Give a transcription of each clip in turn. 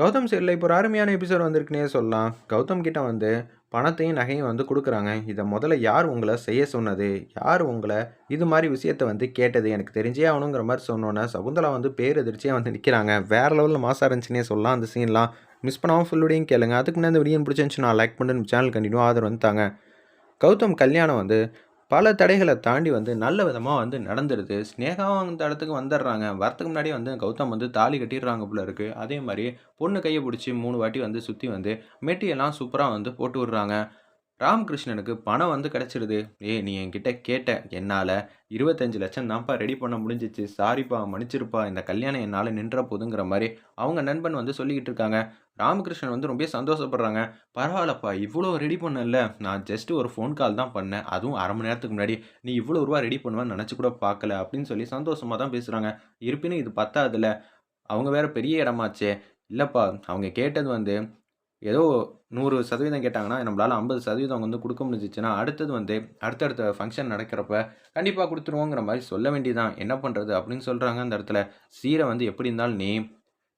கௌதம் சீரியல்ல இப்போ ஒரு அருமையான எபிசோட் வந்திருக்குனே சொல்லலாம். கௌதம் கிட்ட வந்து பணத்தையும், நகையும் வந்து கொடுக்குறாங்க இதை முதல்ல யார் உங்களை செய்ய சொன்னது? யார் உங்களை இது மாதிரி விஷயத்த வந்து கேட்டது? எனக்கு தெரிஞ்சே ஆகணுங்கிற மாதிரி சொன்னோன்னே சகுந்தலா வந்து பேரெதிர்ச்சியாக வந்து நிற்கிறாங்க வேறு லெவலில் மாசாக இருந்துச்சுன்னே சொல்லலாம் அந்த சீன்லாம். மிஸ் பண்ணாமல் ஃபுல்லுடையும் கேளுங்க. அதுக்கு முன்னாடி இந்த வீடியோ பிடிச்சிருந்துச்சுன்னா லைக் பண்ணிட்டு சேனல் கண்டினியூ ஆதரவு வந்துட்டாங்க கௌதம் கல்யாணம் வந்து பல தடைகளை தாண்டி வந்து நல்ல விதமாக வந்து நடந்துடுது ஸ்னேகாவும் அந்த இடத்துக்கு வந்துடுறாங்க. வரத்துக்கு முன்னாடியே வந்து கௌதம் வந்து தாலி கட்டிடுறாங்க போல இருக்கு. அதே மாதிரி பொண்ணு கையை பிடிச்சி மூணு வாட்டி வந்து சுற்றி வந்து மெட்டியெல்லாம் சூப்பராக வந்து போட்டு விடுறாங்க. ராமகிருஷ்ணனுக்கு பணம் வந்து கிடச்சிருது "ஏய் நீ என்கிட்ட கேட்ட. என்னால 25,00,000 தான்ப்பா ரெடி பண்ண முடிஞ்சிச்சு சாரிப்பா மன்னிச்சிருப்பா. இந்த கல்யாணம் என்னால் நின்ற போதுங்கிற" மாதிரி அவங்க நண்பன் வந்து சொல்லிக்கிட்டு இருக்காங்க. ராமகிருஷ்ணன் வந்து ரொம்பவே சந்தோஷப்படுறாங்க. பரவாயில்லப்பா இவ்வளோ ரெடி பண்ணல நான் ஜஸ்ட் ஒரு ஃபோன் கால் தான் பண்ணேன். அதுவும் அரை மணி நேரத்துக்கு முன்னாடி. நீ இவ்வளோ ரூபா ரெடி பண்ணுவேன்னு நினச்சி கூட பார்க்கல அப்படின்னு சொல்லி சந்தோஷமாக தான் பேசுகிறாங்க இருப்பினும் இது பத்தாதுல அவங்க வேற பெரிய இடமாச்சே. இல்லைப்பா அவங்க கேட்டது வந்து ஏதோ 100% கேட்டாங்கன்னா, நம்மளால் ஐம்பது சதவீதம் வந்து கொடுக்க முடிஞ்சிச்சுன்னா அடுத்தது வந்து அடுத்தடுத்த ஃபங்க்ஷன் நடக்கிறப்ப கண்டிப்பாக கொடுத்துருவோங்கிற மாதிரி சொல்ல வேண்டியதான் என்ன பண்ணுறது அப்படின்னு சொல்கிறாங்க அந்த இடத்துல. சீரை வந்து எப்படி இருந்தாலும் நீ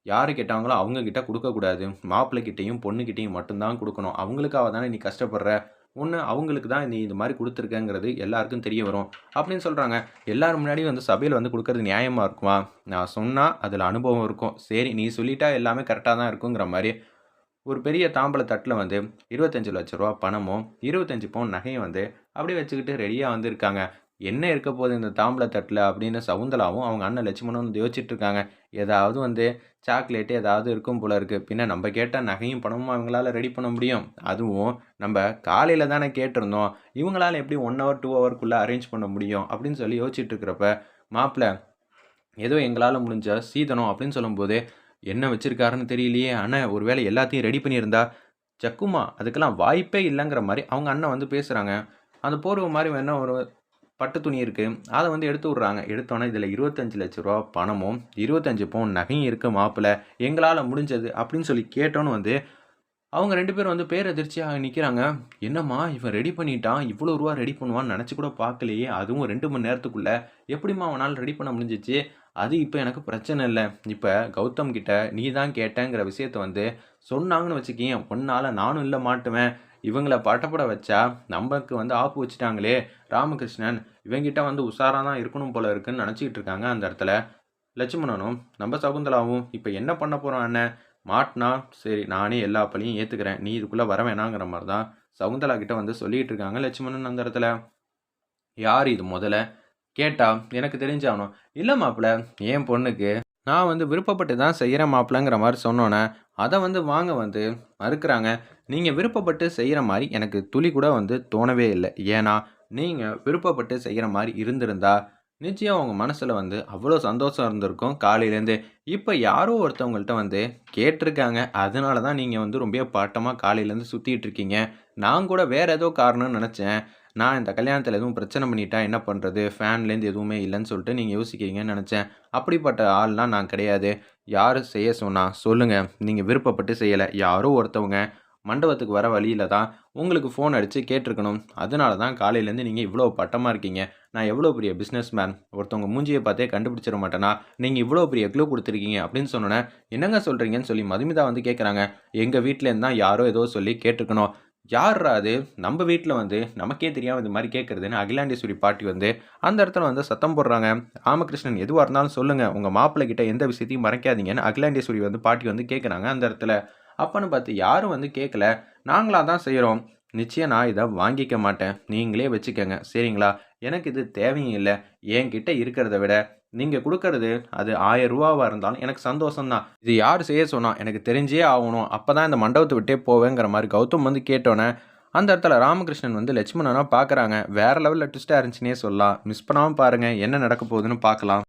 யார் கேட்டாங்களோ அவங்க கொடுக்கக்கூடாது மாப்பிள்ளைக்கிட்டையும் பொண்ணுக்கிட்டையும் மட்டும்தான் கொடுக்கணும் அவங்களுக்காக தானே நீ கஷ்டப்படுற. ஒன்று அவங்களுக்கு தான் நீ இது மாதிரி கொடுத்துருக்கேங்கிறது எல்லாருக்கும் தெரிய வரும்" அப்படின்னு சொல்கிறாங்க எல்லார் முன்னாடியும் வந்து சபையில் வந்து கொடுக்குறது நியாயமாக இருக்குமா? நான் சொன்னால் அதில் அனுபவம் இருக்கும். சரி நீ சொல்லிட்டா எல்லாமே கரெக்டாக தான் இருக்குங்கிற மாதிரி ஒரு பெரிய தாம்பூல தட்டில் வந்து இருபத்தஞ்சி லட்ச ரூபா பணமும், 25 பவுன் நகையும் வந்து அப்படியே வச்சுக்கிட்டு ரெடியாக வந்திருக்காங்க "என்ன இருக்க போகுது இந்த தாம்பளை தட்டில் அப்படின்னு சவுந்தலாவும் அவங்க அண்ணன் லட்சுமணனும் வந்து யோசிச்சுட்டு இருக்காங்க. ஏதாவது வந்து சாக்லேட் ஏதாவது இருக்கும் போல இருக்குது பின்ன நம்ம கேட்டால் நகையும், பணமும் அவங்களால ரெடி பண்ண முடியும்? அதுவும் நம்ம காலையில் தானே கேட்டிருந்தோம். இவங்களால எப்படி ஒன் ஹவர், 2 ஹவர்க்குள்ள அரேஞ்ச் பண்ண முடியும்? அப்படின்னு சொல்லி யோசிச்சுட்டு இருக்கிறப்ப, "மாப்பிள ஏதோ எங்களால் முடிஞ்ச சீதனம்" அப்படின்னு சொல்லும்போது, "என்ன வச்சிருக்காருன்னு தெரியலையே. ஆனால் ஒரு வேளை எல்லாத்தையும் ரெடி பண்ணியிருந்தா?" "ஜக்குமா அதுக்கெல்லாம் வாய்ப்பே இல்லைங்கிற மாதிரி அவங்க அண்ணன் வந்து பேசுகிறாங்க அந்த போர்வை மாதிரி வேணால் ஒரு பட்டு துணி இருக்குது அதை வந்து எடுத்து விட்றாங்க எடுத்தோன்னே இதில் இருபத்தஞ்சு லட்ச ரூபா பணமும், 25 பவுன் நகையும் இருக்குது மாப்பிள. எங்களால் முடிஞ்சது" அப்படின்னு சொல்லி கேட்டோன்னு வந்து அவங்க ரெண்டு பேரும் வந்து பேரதிர்ச்சியா நிற்கிறாங்க "என்னம்மா இவன் ரெடி பண்ணிட்டான். இவ்வளோ ரூபா ரெடி பண்ணுவான்னு நினச்சி கூட பார்க்கலையே அதுவும் ரெண்டு மணி நேரத்துக்குள்ளே எப்படிம்மா அவனால் ரெடி பண்ண முடிஞ்சிச்சு "அது இப்போ எனக்கு பிரச்சனை இல்லை இப்போ கௌதம் கிட்ட நீ தான் கேட்டங்கிற விஷயத்த வந்து சொன்னாங்கன்னு வச்சுக்கேன் பொன்னால் நானும் இல்லை மாட்டுவேன். இவங்கள பட்டப்பட வச்சா நமக்கு வந்து ஆப்பு வச்சுட்டாங்களே ராமகிருஷ்ணன். இவங்கிட்ட வந்து உஷாராக தான் இருக்கணும் போல இருக்குன்னு" நினச்சிக்கிட்டு இருக்காங்க அந்த இடத்துல. லட்சுமணனும், நம்ம சகுந்தலாவும், இப்போ என்ன பண்ண போகிறோம் அண்ணன் மாட்டினா சரி நானே எல்லா பழியும் ஏற்றுக்கிறேன் நீ இதுக்குள்ளே வர வேணாங்கிற" மாதிரி தான் சகுந்தலா கிட்ட வந்து சொல்லிட்டு இருக்காங்க லட்சுமணன் அந்த இடத்துல. "யார் இது முதல்ல கேட்டா, "எனக்கு தெரிஞ்சாகணும்." இல்லை மாப்பிள என் பொண்ணுக்கு நான் வந்து விருப்பப்பட்டு தான் செய்கிற மாப்பிளங்கிற" மாதிரி சொன்னோன்னே அதை வந்து வாங்க வந்து மறுக்கிறாங்க. நீங்கள் விருப்பப்பட்டு செய்கிற மாதிரி எனக்கு துளி கூட வந்து தோணவே இல்லை ஏன்னா, நீங்கள் விருப்பப்பட்டு செய்கிற மாதிரி இருந்திருந்தா, நிச்சயம் அவங்க மனசில் வந்து அவ்வளோ சந்தோஷம் இருந்திருக்கும் காலையிலேருந்து. இப்போ யாரோ ஒருத்தவங்கள்ட்ட வந்து கேட்டிருக்காங்க. அதனால தான் நீங்கள் வந்து ரொம்ப பாட்டமாக காலையிலேருந்து சுற்றிட்டு இருக்கீங்க. நான் கூட வேறு ஏதோ காரணம்னு நினச்சேன் நான் இந்த கல்யாணத்தில் எதுவும் பிரச்சனை பண்ணிட்டா என்ன பண்ணுறது ஃபேன்லேருந்து எதுவுமே இல்லைன்னு சொல்லிட்டு நீங்கள் யோசிக்கிறீங்கன்னு நினச்சேன் அப்படிப்பட்ட ஆள்லாம் நான் கிடையாது. யார் செய்ய சொன்னால் சொல்லுங்கள் நீங்கள் விருப்பப்பட்டு செய்யலை யாரோ ஒருத்தவங்க மண்டபத்துக்கு வர வழியில் தான் உங்களுக்கு ஃபோன் அடித்து கேட்டிருக்கணும். அதனால தான் காலையிலேருந்து நீங்கள் இவ்வளோ பட்டமாக இருக்கீங்க. நான் எவ்வளோ பெரிய பிஸ்னஸ் மேன். ஒருத்தவங்க மூஞ்சியை பார்த்தே கண்டுபிடிச்சிட மாட்டேனா? நீங்கள் இவ்வளோ பெரிய க்ளூ கொடுத்துருக்கீங்க அப்படின்னு சொன்னோன்னே "என்னங்க சொல்கிறீங்கன்னு சொல்லி மதுமிதா வந்து கேட்குறாங்க. எங்கள் வீட்டிலேருந்து தான் யாரோ ஏதோ சொல்லி கேட்டிருக்கணும்." "யார்ரா அது? நம்ம வீட்டில் வந்து நமக்கே தெரியாமல் இது மாதிரி கேட்குறதுன்னு அகிலாண்டேஸ்வரி பாட்டி வந்து அந்த இடத்துல வந்து சத்தம் போடுறாங்க. "ராமகிருஷ்ணன் எதுவாக இருந்தாலும் சொல்லுங்கள் உங்கள் மாப்பிள்ளை கிட்ட எந்த விஷயத்தையும் மறைக்காதீங்கன்னு" அகிலாண்டேஸ்வரி வந்து பாட்டி வந்து கேட்குறாங்க அந்த இடத்துல. அப்பன்னு பார்த்து யாரும் வந்து கேட்கல. நாங்களாக தான் செய்கிறோம் நிச்சயம் நான் இதை வாங்கிக்க மாட்டேன். நீங்களே வச்சுக்கோங்க சரிங்களா? எனக்கு இது தேவையும் இல்லை என்கிட்ட இருக்கிறத விட நீங்கள் கொடுக்கறது அது ஆயிரம் ரூபாவாக இருந்தாலும் எனக்கு சந்தோஷம்தான் இது யார் செய்ய சொன்னால் எனக்கு தெரிஞ்சே ஆகணும். அப்போ தான் இந்த மண்டபத்தை விட்டே போவேங்கிற" மாதிரி கௌதம் வந்து கேட்டோன்னே அந்த இடத்துல ராமகிருஷ்ணன் வந்து லட்சுமணனாக பார்க்குறாங்க வேறு லெவலில் ட்விஸ்ட்டாக இருந்துச்சுன்னே சொல்லலாம். மிஸ் பண்ணாமல் பாருங்கள் என்ன நடக்க போகுதுன்னு பார்க்கலாம்